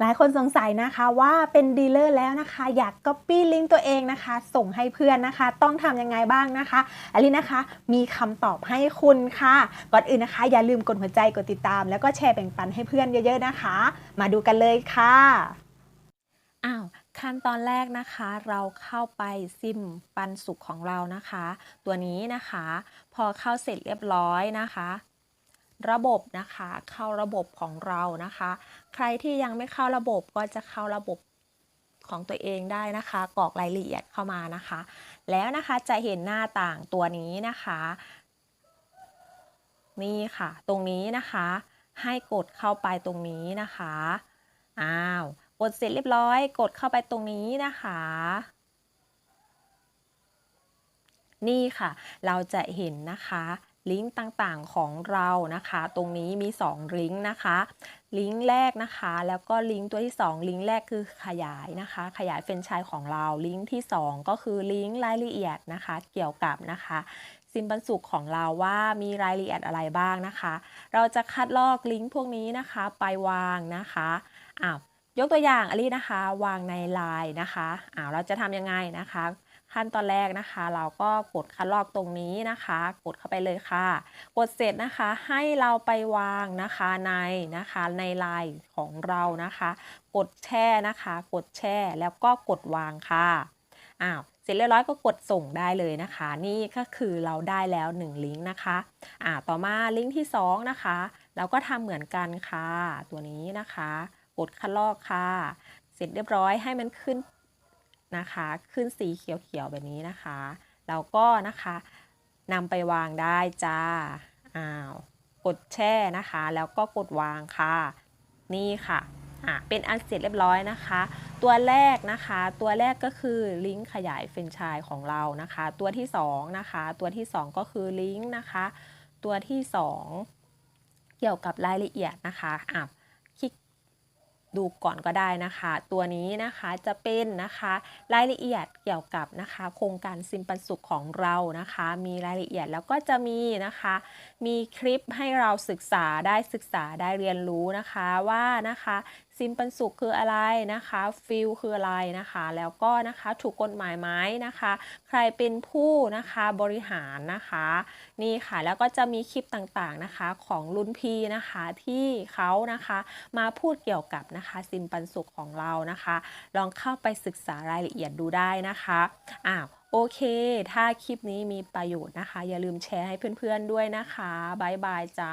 หลายคนสงสัยนะคะว่าเป็นดีลเลอร์แล้วนะคะ อยากก๊อปปี้ลิงก์ตัวเองนะคะ ส่งให้เพื่อนนะคะ ต้องทำยังไงบ้างนะคะอลินะคะ มีคำตอบให้คุณค่ะ ก่อนอื่นนะคะ อย่าลืมกดหัวใจกดติดตาม แล้วก็แชร์แบ่งปันให้เพื่อนเยอะๆนะคะ มาดูกันเลยค่ะอ้าวขั้นตอนแรกนะคะเราเข้าไปซิมปันสุขของเรานะคะ ตัวนี้นะคะ พอเข้าเสร็จเรียบร้อยนะคะ ระบบนะคะ เข้าระบบของเรานะคะ ใครที่ยังไม่เข้าระบบก็จะเข้าระบบของตัวเองได้นะคะกรอกรายละเอียดเข้ามานะคะ แล้วนะคะจะเห็นหน้าต่างตัวนี้นะคะ นี่ค่ะ ตรงนี้นะคะ ให้กดเข้าไปตรงนี้นะคะอ้าวกดเสร็จเรียบร้อย กดเข้าไปตรงนี้นะคะ นี่ค่ะ เราจะเห็นนะคะ ลิงก์ต่างๆของเรานะคะ ตรงนี้มี 2 ลิงก์นะคะ ลิงก์แรกนะคะ แล้วก็ลิงก์ตัวที่ 2 ลิงก์แรกคือขยายนะคะ ขยายเฟรนไชส์ของเรา ลิงก์ที่ 2 ก็คือลิงก์รายละเอียดนะคะ เกี่ยวกับนะคะซิมบรรสุขของเราว่ามีรายละเอียดอะไรบ้างนะคะ เราจะคัดลอกลิงก์พวกนี้นะคะไปวางนะคะอ้าวยกตัวอย่างอันนี้นะคะ วางในไลน์นะคะอ้าวเราจะทำยังไงนะคะ ขั้นตอนแรกนะคะ เราก็กดคัดลอกตรงนี้นะคะ กดเข้าไปเลยค่ะ กดเสร็จนะคะให้เราไปวางนะคะในนะคะในไลน์ของเรานะคะ กดแช่นะคะ กดแช่แล้วก็กดวางค่ะอ้าวเสร็จเรียบร้อยก็กดส่งได้เลยนะคะ นี่ก็คือเราได้แล้ว 1 ลิงก์นะคะอ่าต่อมาลิงก์ที่ 2 นะคะ เราก็ทำเหมือนกันค่ะ ตัวนี้นะคะ กดคัดลอกค่ะ เสร็จเรียบร้อยให้มันขึ้น นะคะ ขึ้นสีเขียวๆแบบนี้นะคะเราก็นะคะนำไปวางได้จ้าอ้าวกดแช่นะคะ แล้วก็กดวางค่ะ นี่ค่ะอะเป็นอันเสร็จเรียบร้อยนะคะ ตัวแรกนะคะ ตัวแรกก็คือลิงก์ขยายเฟรนไชส์ของเรานะคะ ตัวที่2นะคะ ตัวที่ 2 ก็คือลิงก์นะคะ ตัวที่ 2 เกี่ยวกับรายละเอียดนะคะอะ ดูก่อนก็ได้นะคะ ตัวนี้นะคะจะเป็นนะคะรายละเอียดเกี่ยวกับนะคะโครงการซิมปันสุขของเรานะคะ มีรายละเอียดแล้วก็จะมีนะคะ มีคลิปให้เราศึกษาได้ศึกษาได้เรียนรู้นะคะว่านะคะซิมปันสุขคืออะไรนะคะฟิลคืออะไรนะคะ แล้วก็นะคะถูกกฎหมายไหมนะคะ ใครเป็นผู้นะคะบริหารนะคะ นี่ค่ะแล้วก็จะมีคลิปต่างๆนะคะของรุ่นพี่นะคะที่เขานะคะมาพูดเกี่ยวกับนะคะซิมปันสุขของเรานะคะ ลองเข้าไปศึกษารายละเอียดดูได้นะคะอ้าวโอเค ถ้าคลิปนี้มีประโยชน์นะคะ อย่าลืมแชร์ให้เพื่อนๆด้วยนะคะ บ๊ายบายจ้า